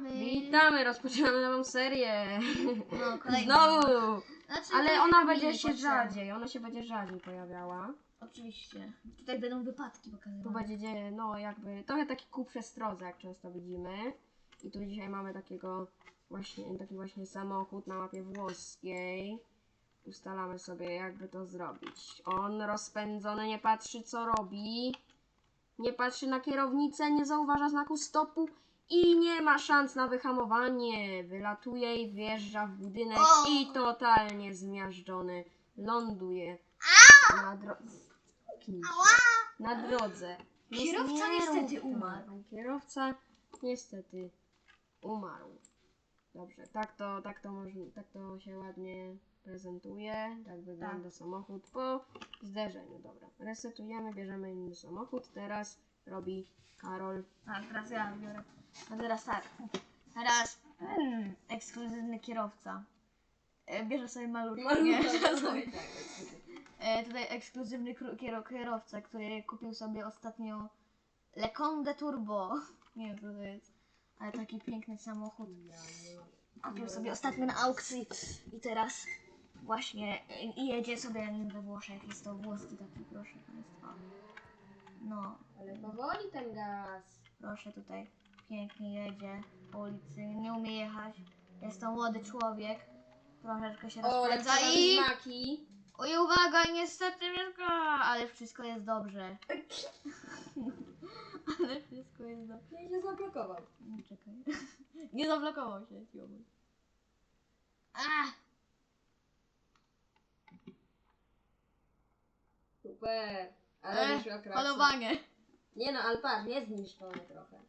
witamy. Witamy, rozpoczynamy nową serię. No, kolejną. Znowu! Znaczy, Ale to ona będzie robili się potrzeby. rzadziej, ona się będzie rzadziej pojawiała. Oczywiście. Tutaj będą wypadki pokazywane. Tu będzie, no jakby, trochę taki ku przestrodze, jak często widzimy. I tu dzisiaj mamy takiego właśnie, taki właśnie samochód na mapie włoskiej. Ustalamy sobie, jakby to zrobić. On rozpędzony, nie patrzy co robi. Nie patrzy na kierownicę, nie zauważa znaku stopu i nie ma szans na wyhamowanie. Wylatuje i wjeżdża w budynek O! i totalnie zmiażdżony ląduje na drodze. Na drodze. Kierowca nie niestety rób umarł. tak. Kierowca niestety umarł. Dobrze, tak to, tak to, tak to się ładnie prezentuje. Tak wygląda samochód po zderzeniu. Dobra, resetujemy, bierzemy inny samochód. Teraz robi Karol. Tak, teraz ja biorę. No teraz tak. Teraz mm, ekskluzywny kierowca. E, Bierze sobie maluszkę. Nie, żartuję. E, tutaj ekskluzywny kru- kiero- kierowca, który kupił sobie ostatnio Leconde Turbo. Nie wiem co to jest, ale taki piękny samochód. Kupił sobie ostatnio na aukcji i teraz właśnie i- i jedzie sobie nim we Włoszech. Jest to włoski taki, proszę Państwa. No, Ale powoli ten gaz. proszę tutaj pięknie jedzie po ulicy, nie umie jechać. Jest to młody człowiek. Troszeczkę się O, rozpędza i... znaki. Oj, uwaga, niestety mieszka, ale wszystko jest dobrze. ale wszystko jest dobrze. Ja się zablokował. Nie, Czekaj. Nie zablokował się, Jomuś. A! Super. Ale E, wyszła kraksa. Polowanie. Nie no, ale patrz, jest zniszczony trochę.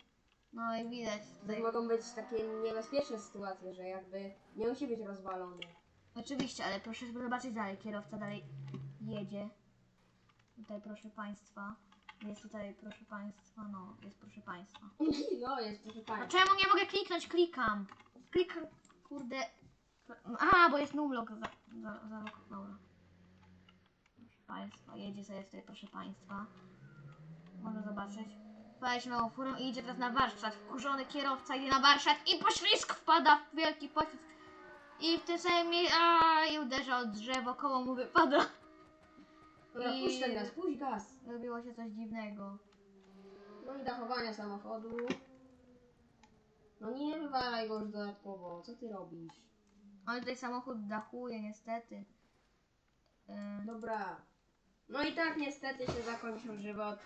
No i widać tutaj. mogą być takie niebezpieczne sytuacje, że jakby nie musi być rozwalony. Oczywiście, ale proszę zobaczyć dalej. Kierowca dalej jedzie. Tutaj proszę Państwa. Jest tutaj proszę Państwa, no, jest proszę Państwa. No, jest proszę A Państwa. czemu nie mogę kliknąć? Klikam. Klikam, kurde. A, bo jest numlock za, za, za rok. Dobra. Proszę Państwa, jedzie sobie tutaj, proszę Państwa. Można zobaczyć. Nową furę i idzie teraz na warsztat. Wkurzony kierowca idzie na warsztat i poślizg wpada w wielki pocisk. I w tym samym miejscu, a i uderza o drzewo, koło mu wypada. Dobra, I- puść ten gaz, puść gaz. Zrobiło się coś dziwnego. No i dachowania samochodu. No nie wywalaj go już dodatkowo, co ty robisz? Ale tutaj samochód dachuje niestety. Yy, Dobra. No i tak niestety się zakończył żywot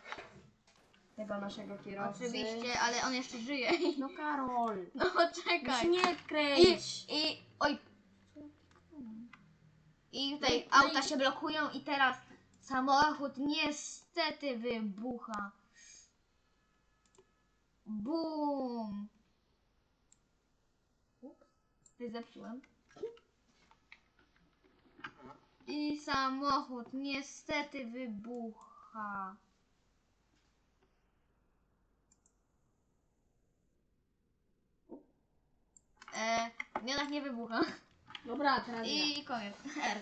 tego naszego kierowcy. Oczywiście, ale on jeszcze żyje. No Karol, No już czekaj. nie I, kręć. i, oj. I tutaj No i- no i- auta się blokują i teraz samochód niestety wybucha. Bum. Ty zepsułem. I samochód niestety wybucha. E, jednak nie wybucha. Dobra, teraz ja. I koniec. R.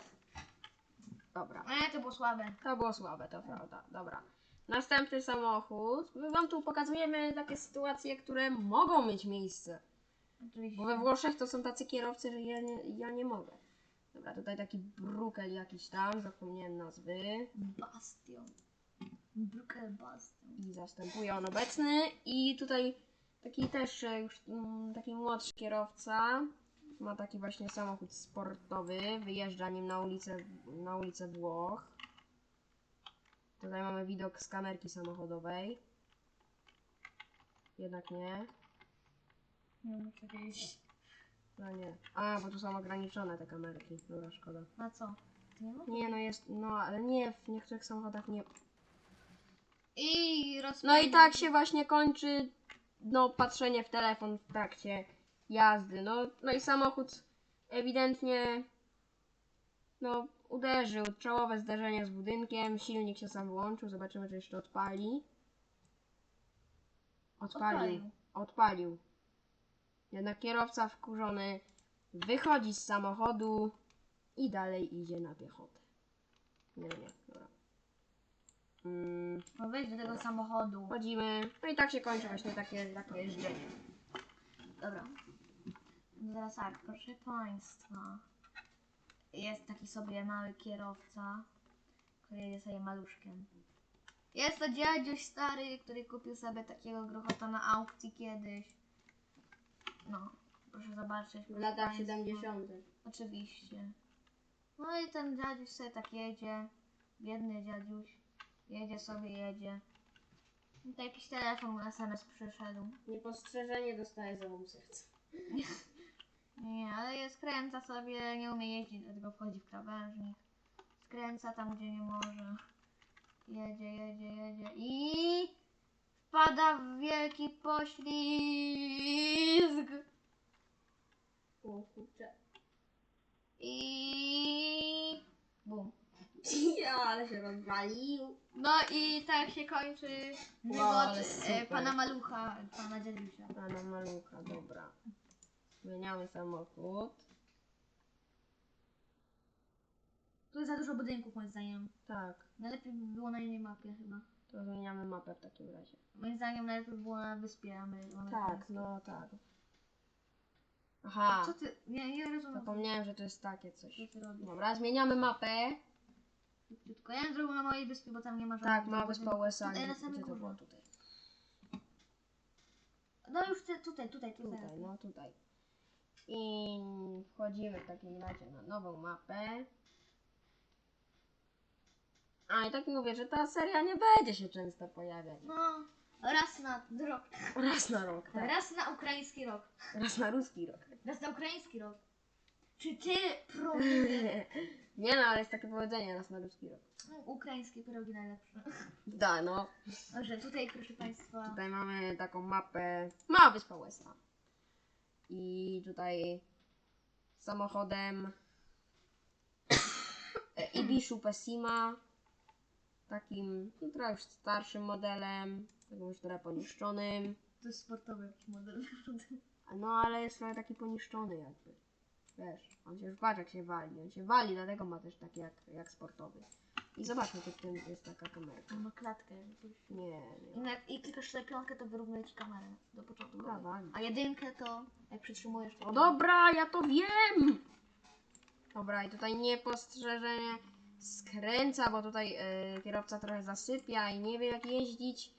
Dobra. E, to było słabe. To było słabe, to prawda. Dobra. Następny samochód. My wam tu pokazujemy takie sytuacje, które mogą mieć miejsce. Oczywiście. Bo we Włoszech to są tacy kierowcy, że ja nie, ja nie mogę. Dobra, tutaj taki brukel jakiś tam, zapomniałem nazwy. Bastion. Brukel Bastion. I zastępuje on obecny. I tutaj taki też już mm, taki młodszy kierowca. Ma taki właśnie samochód sportowy. Wyjeżdża nim na ulicę, na ulicę Włoch. Tutaj mamy widok z kamerki samochodowej. Jednak nie. Muszę wiedzieć. No nie. A, bo tu są ograniczone te kamerki. Dobra, szkoda. Na co? Nie ma? Nie, no jest, no ale nie, w niektórych samochodach nie. I roz... No i tak się właśnie kończy, no, patrzenie w telefon w trakcie jazdy. No, no i samochód ewidentnie, no, uderzył. Czołowe zderzenie z budynkiem, silnik się sam włączył. Zobaczymy, czy jeszcze odpali. Odpalił. Odpalił. Odpalił. Jednak kierowca wkurzony wychodzi z samochodu i dalej idzie na piechotę. Nie, nie, dobra. Mm, No wejdź do tego samochodu. Wchodzimy. No i tak się kończy właśnie takie, takie jeżdżenie. Dobra. No Teraz tak, proszę Państwa. Jest taki sobie mały kierowca, który jedzie sobie maluszkiem. Jest to dziadziuś stary, który kupił sobie takiego grochota na aukcji kiedyś. No, proszę zobaczyć. W proszę latach państwa. 70. Oczywiście. No i ten dziadziuś sobie tak jedzie. Biedny dziadziuś. Jedzie sobie, jedzie. I to jakiś telefon SMS przyszedł. Niepostrzeżenie dostaje zawodu serca. Nie, ale je skręca sobie, nie umie jeździć, dlatego wchodzi w krawężnik. Skręca tam, gdzie nie może. Jedzie, jedzie, jedzie i wpada w wielki poślizg. O kurczę. I ale się rozwalił. No i tak się kończy ale super. e, pana malucha, pana dziadusia. Pana malucha, dobra. Zmieniamy samochód. Tu jest za dużo budynków moim zdaniem. Tak, Najlepiej by było na innej mapie chyba. to zmieniamy mapę w takim razie. Moim zdaniem najlepiej by było na wyspie amerykańskiej. Tak, no tak. Aha, Co ty? Nie, nie rozumiem. zapomniałem, że to jest takie coś. Co ty robisz? Dobra, zmieniamy mapę. Tylko ja zrobił na mojej wyspie, bo tam nie ma żadnych Tak, ma wyspa. USA. Tutaj na samym gdzie to górze. Tutaj. No już ty, tutaj, tutaj, tutaj. Tutaj, no tutaj. I wchodzimy w takim razie na nową mapę. A i tak mówię, że ta seria nie będzie się często pojawiać. No, raz na rok. Raz na rok, tak. Raz na ukraiński rok. Raz na ruski rok. Raz na ukraiński rok. Czy ty progi... Nie no, ale jest takie powiedzenie, na ruski rok. Ukraińskie pierogi najlepsze. Da, no. Dobrze, tutaj proszę Państwa. Tutaj mamy taką mapę. Mała wyspa Westa. I tutaj samochodem e, Ibiszu Pessima. Takim no, trochę już starszym modelem. Takim już trochę poniszczonym. To jest sportowy jakiś model. No ale jest trochę taki poniszczony jakby. Wiesz, on się już patrz jak się wali. On się wali, dlatego ma też taki jak, jak sportowy. I zobaczmy, czy w tym jest taka kamerka. On ma klatkę. że coś- Nie, I, nie. na, I klikasz piątkę, to wyrównuje ci kamerę do początku. Dobra, wali. A jedynkę to jak przytrzymujesz to. O dobra, ja to wiem! Dobra, i tutaj niepostrzeżenie skręca, bo tutaj e, kierowca trochę zasypia i nie wie jak jeździć.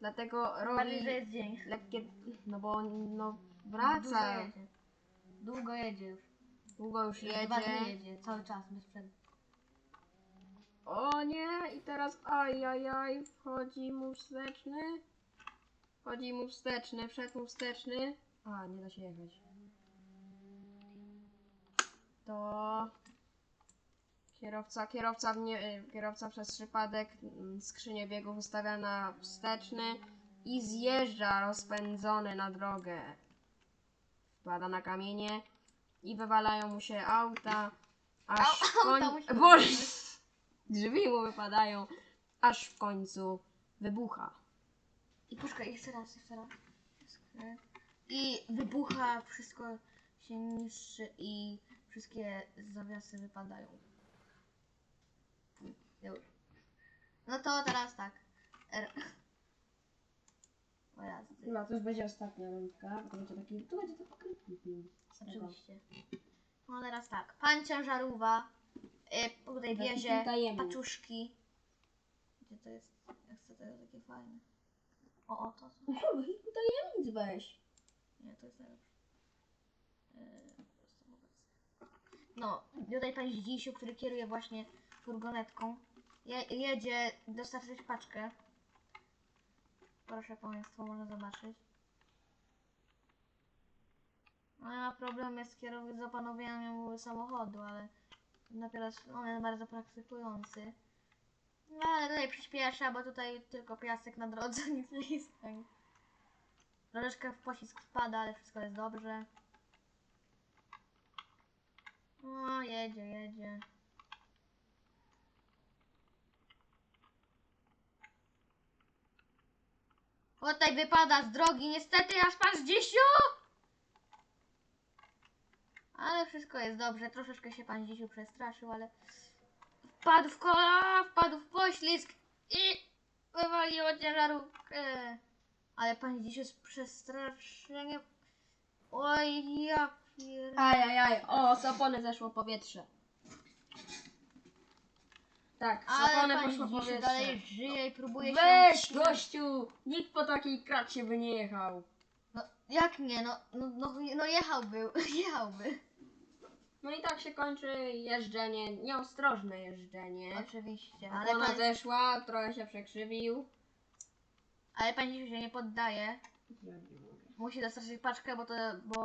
Dlatego Bardziej, że robi jest dzień. lekkie, no bo no wraca, jedzie. Długo jedzie już. długo już Dwa dni jedzie. jedzie, cały czas, bez przerwy. O nie, i teraz ajajaj, wchodzi mu wsteczny. Wchodzi mu wsteczny, wszedł mu wsteczny. A, nie da się jechać. To kierowca, kierowca, w nie, y, kierowca przez przypadek mm, skrzynię biegów ustawia na wsteczny i zjeżdża rozpędzony na drogę. Wpada na kamienie i wywalają mu się auta, aż w Au, się Boże! Drzwi mu wypadają, aż w końcu wybucha. I poczekaj, jeszcze raz, jeszcze raz. I wybucha, wszystko się niszczy i wszystkie zawiasy wypadają. Już. No to teraz tak. R. O jazdy. Chyba to już będzie ostatnia rundka, bo to będzie taki, to będzie taki krótki film. z tego. Oczywiście. No teraz tak. Pan ciężarówka y, tutaj Taki wiezie film paczuszki. Gdzie to jest? Jak chcę to jest takie fajne. O, o, to. No chyba kilku tajemnic weź. Nie, to jest najlepsze. Yy, No, tutaj pan Zdzisiu, który kieruje właśnie furgonetką, je, jedzie dostarczyć paczkę. Proszę Państwa, można zobaczyć. No, ja ma problem z z opanowaniem samochodu, ale dopiero on jest bardzo praktykujący. No ale tutaj przyspiesza, bo tutaj tylko piasek na drodze, nic nie. Troszeczkę w pocisk spada, ale wszystko jest dobrze. O, jedzie, jedzie. Tutaj wypada z drogi, niestety aż pan Zdzisiu! Ale wszystko jest dobrze, troszeczkę się pan Zdzisiu przestraszył, ale wpadł w kola, wpadł w poślizg i wywaliło ciężarówkę. Ale pan Zdzisiu z przestraszeniem Oj, ja pier... Ajajaj, o, z opony zeszło powietrze. Tak, Ale pani poszło powietrze. dalej żyje i próbuje się... Weź, gościu! Nikt po takiej kracie by nie jechał. No, jak nie? No, no, no, no jechałby, jechałby. No i tak się kończy jeżdżenie, nieostrożne jeżdżenie. Oczywiście, ale Opona pan, zeszła, trochę się przekrzywił. ale pan Dzisiu się nie poddaje. Musi dostać paczkę, bo to, bo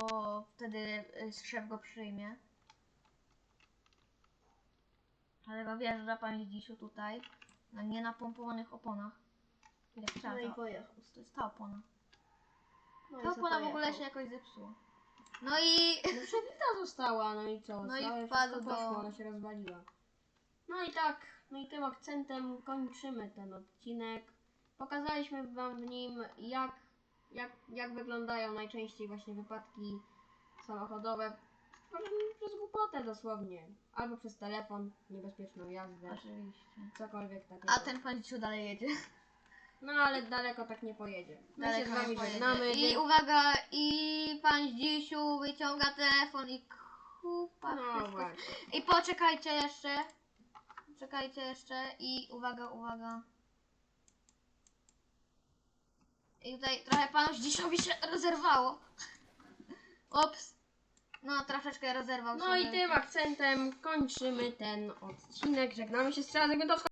wtedy y, szef go przyjmie. Dlatego wjeżdża pan Dzisiu tutaj na nienapompowanych oponach. Jak trzeba, No i to, pojechał. to jest ta opona. No i Ta co opona w ogóle się jakoś zepsuła. No i No przebita została, no i co? No i Całe wpadł wszystko do- poszło, ona się rozwaliła. No i tak, no i tym akcentem kończymy ten odcinek. Pokazaliśmy wam w nim jak, jak, jak wyglądają najczęściej właśnie wypadki samochodowe. Przez głupotę dosłownie. Albo przez telefon, niebezpieczną jazdę, oczywiście. cokolwiek takiego. A ten pan Dzisiu dalej jedzie. No ale daleko tak nie pojedzie. My się z Daleko nie wami pojedzie. żegnamy. I uwaga, i pan Dzisiu wyciąga telefon i kupa No wszystko. właśnie. I poczekajcie jeszcze. Czekajcie jeszcze i uwaga, uwaga. I tutaj trochę panu Zdziszowi się rozerwało. Ops. No, troszeczkę rozerwał No sobie. i tym akcentem kończymy ten odcinek. Żegnamy się z Gwiazdowską.